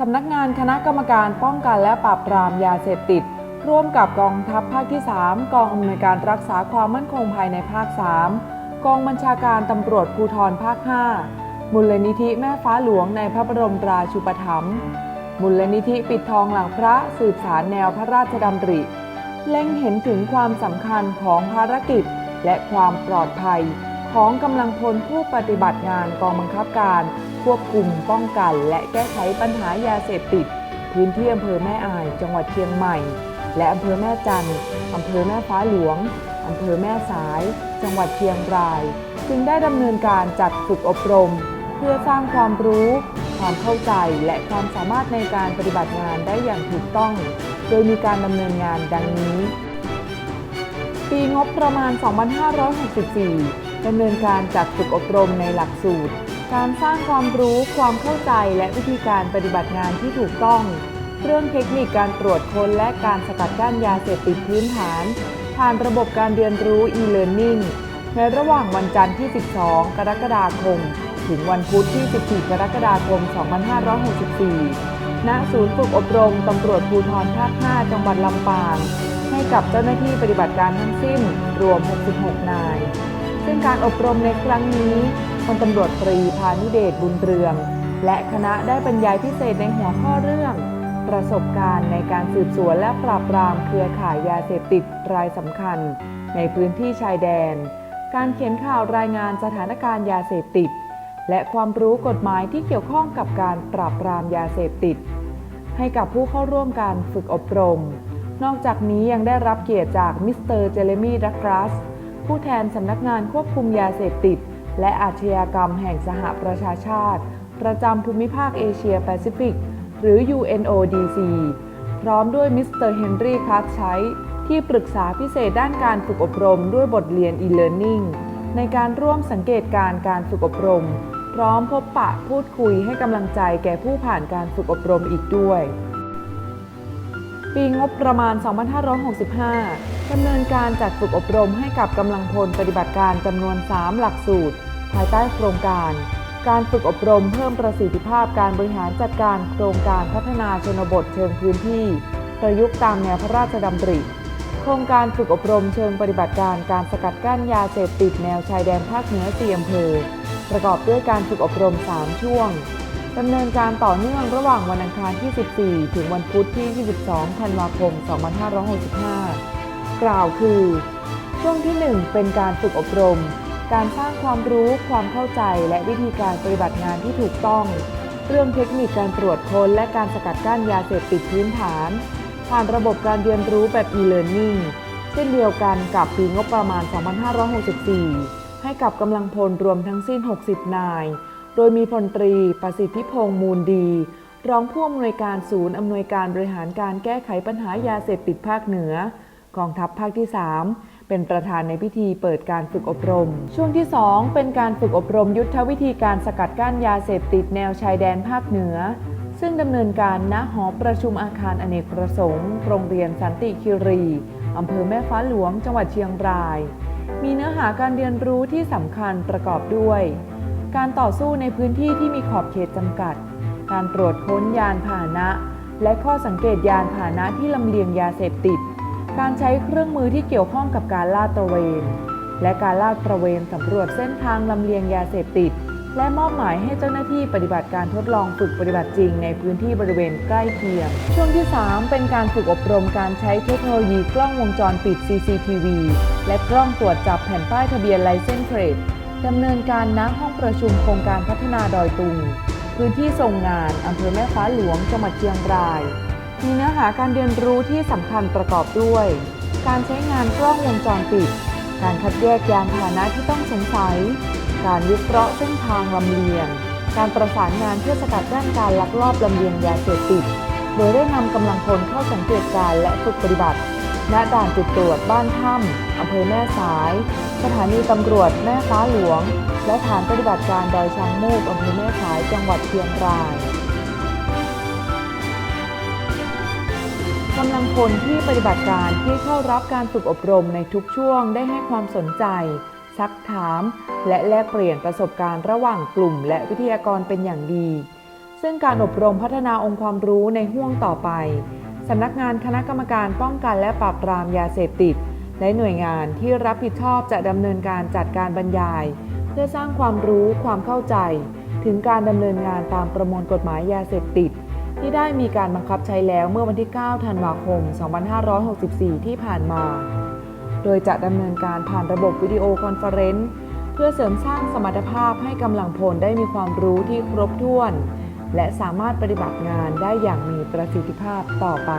สำนักงานคณะกรรมการป้องกันและปราบปรามยาเสพติด ร่วมกับกองทัพภาคที่ 3 กองอำนวยการรักษาความมั่นคงภายในภาค 3 กองบัญชาการตำรวจภูธรภาค 5 มูลนิธิแม่ฟ้าหลวงในพระบรมราชูปถัมภ์มูลนิธิปิดทองหลังพระสืบสารแนวพระราชดำริ เล็งเห็นถึงความสำคัญของภารกิจ และความปลอดภัย ของกำลังพลผู้ปฏิบัติงานกองบังคับการ ควบคุมป้องกัน และแก้ไขปัญหายาเสพติด พื้นที่อำเภอแม่อาย จังหวัดเชียงใหม่ และอำเภอแม่จันทร์อำเภอแม่ฟ้าหลวงอำเภอแม่สาย จังหวัดเชียงราย จึงได้ดำเนินการจัดฝึกอบรม เพื่อสร้างความรู้ ความเข้าใจและความสามารถในการปฏิบัติงานได้อย่างถูกต้อง โดยมีการดำเนินงานดังนี้ ปีงบประมาณ 2564ดำเนินการจัดฝึกอบรมในหลักสูตร การสร้างความรู้ความเข้าใจและวิธีการปฏิบัติงานที่ถูกต้อง เรื่องเทคนิคการตรวจค้นและการสกัดกั้นยาเสพติดพื้นฐาน ผ่านระบบการเรียนรู้ e-learning ในระหว่างวันจันทร์ที่ 12 กรกฎาคม ถึงวันพุธที่ 14 กรกฎาคม 2564 ณ ศูนย์ฝึกอบรมตำรวจภูธรภาค 5 จังหวัดลำปาง ให้กับเจ้าหน้าที่ปฏิบัติการทั้งสิ้น รวม 66 นาย ซึ่งการอบรมในครั้งนี้ พลตำรวจตรีพานุเดชบุญเรือง และคณะได้บรรยายพิเศษในหัวข้อเรื่อง ประสบการณ์ในการสืบสวนและปราบปรามเครือข่ายยาเสพติดรายสำคัญ ในพื้นที่ชายแดน การเขียนข่าวรายงานสถานการณ์ยาเสพติด และความรู้กฎหมายที่เกี่ยวข้องกับการปราบปรามยาเสพติด ให้กับผู้เข้าร่วมการฝึกอบรม นอกจากนี้ยังได้รับเกียรติจากมิสเตอร์เจเรมีดักรัสผู้แทนสำนักงานควบคุมยาเสพติด และอาชญากรรมแห่งสหประชาชาติ ประจำภูมิภาคเอเชียแปซิฟิก หรือ UNODC พร้อมด้วยมิสเตอร์เฮนรี่คาร์ใช้ที่ปรึกษาพิเศษด้านการฝึกอบรมด้วยบทเรียน e-learning ในการร่วมสังเกตการณ์การฝึกอบรม พร้อมพบปะพูดคุยให้กำลังใจแก่ผู้ผ่านการฝึกอบรมอีกด้วย ปีงบประมาณ 2565ดำเนินการจัดฝึกอบรมให้กับกำลังพลปฏิบัติการจำนวน 3 หลักสูตร ภายใต้โครงการ การฝึกอบรมเพิ่มประสิทธิภาพการบริหารจัดการโครงการพัฒนาชนบทเชิงพื้นที่ ประยุกต์ตามแนวพระราชดำริ โครงการฝึกอบรมเชิงปฏิบัติการการสกัดกั้นยาเสพติดแนวชายแดนภาคเหนือสี่อำเภอ ประกอบด้วยการฝึกอบรม 3 ช่วงดำเนินการต่อเนื่องระหว่างวันอังคารที่ 14 ถึงวันพุธที่ 22 ธันวาคม 2565 กล่าวคือ ช่วงที่ 1 เป็นการฝึกอบรม การสร้างความรู้ความเข้าใจและวิธีการปฏิบัติงานที่ถูกต้อง เรื่องเทคนิคการตรวจค้นและการสกัดกั้นยาเสพติดพื้นฐาน ผ่านระบบการเรียนรู้แบบ e-learning เช่นเดียวกันกับปีงบประมาณ 2564 ให้กับกำลังพลรวมทั้งสิ้น 60 นาย โดยมีพลตรีประสิทธิพงษ์มูลดี รองผู้อำนวยการศูนย์อำนวยการบริหารการแก้ไขปัญหายาเสพติดภาคเหนือ กองทัพภาคที่ 3 เป็นประธานในพิธีเปิดการฝึกอบรม ช่วงที่ 2 เป็นการฝึกอบรมยุทธวิธีการสกัดกั้นยาเสพติดแนวชายแดนภาคเหนือ ซึ่งดำเนินการณหอประชุมอาคารอเนกประสงค์โรงเรียนสันติคิรีอำเภอแม่ฟ้าหลวง จังหวัดเชียงราย มีเนื้อหาการเรียนรู้ที่สำคัญประกอบด้วย การต่อสู้ในพื้นที่ที่มีขอบเขตจำกัด การตรวจค้นยานพาหนะ และข้อสังเกตยานพาหนะที่ลำเลียงยาเสพติด การใช้เครื่องมือที่เกี่ยวข้องกับการลาดตระเวน และการลาดตระเวนสำรวจเส้นทางลำเลียงยาเสพติด และมอบหมายให้เจ้าหน้าที่ปฏิบัติการทดลองฝึกปฏิบัติจริงในพื้นที่บริเวณใกล้เคียง ช่วงที่ 3 เป็นการฝึกอบรมการใช้เทคโนโลยีกล้องวงจรปิด CCTV และกล้องตรวจจับแผ่นป้ายทะเบียนไลเซนส์เทรดดำเนินการณห้องประชุมโครงการพัฒนาดอยตุง พื้นที่ทรงงานอำเภอแม่ฟ้าหลวงจังหวัดเชียงราย มีเนื้อหาการเรียนรู้ที่สำคัญประกอบด้วย การใช้งานกล้องวงจรปิด การคัดแยกยานพาหนะที่ต้องสงสัย การวิเคราะห์เส้นทางลำเลียง การประสานงานเพื่อสกัดกั้นการลักลอบลำเลียงยาเสพติด โดยได้นำกำลังพลเข้าสังเกตการและฝึกปฏิบัติ ณ ด่านจุดตรวจบ้านถ้ำอำเภอแม่สาย สถานีตำรวจแม่ฟ้าหลวง และฐานปฏิบัติการดอยช้างมูกอำเภอแม่สายจังหวัดเชียงรายำลังพลที่ปฏิบัติการที่เข้ารับการฝึกอบรมในทุกช่วงได้ให้ความสนใจ ซักถาม และแลกเปลี่ยนประสบการณ์ระหว่างกลุ่ม และวิทยากรเป็นอย่างดี ซึ่งการอบรมพัฒนาองค์ความรู้ในห่วงต่อไปสำนักงานคณะกรรมการป้องกันและปราบปรามยาเสพติด และหน่วยงานที่รับผิดชอบจะดำเนินการจัดการบรรยาย เพื่อสร้างความรู้ความเข้าใจ ถึงการดำเนินงานตามประมวลกฎหมายยาเสพติด ที่ได้มีการบังคับใช้แล้วเมื่อวันที่ 9 ธันวาคม 2564 ที่ผ่านมา โดยจะดำเนินการผ่านระบบวิดีโอคอนเฟอเรนซ์เพื่อเสริมสร้างสมรรถภาพให้กำลังพลได้มีความรู้ที่ครบถ้วน และสามารถปฏิบัติงานได้อย่างมีประสิทธิภาพต่อไป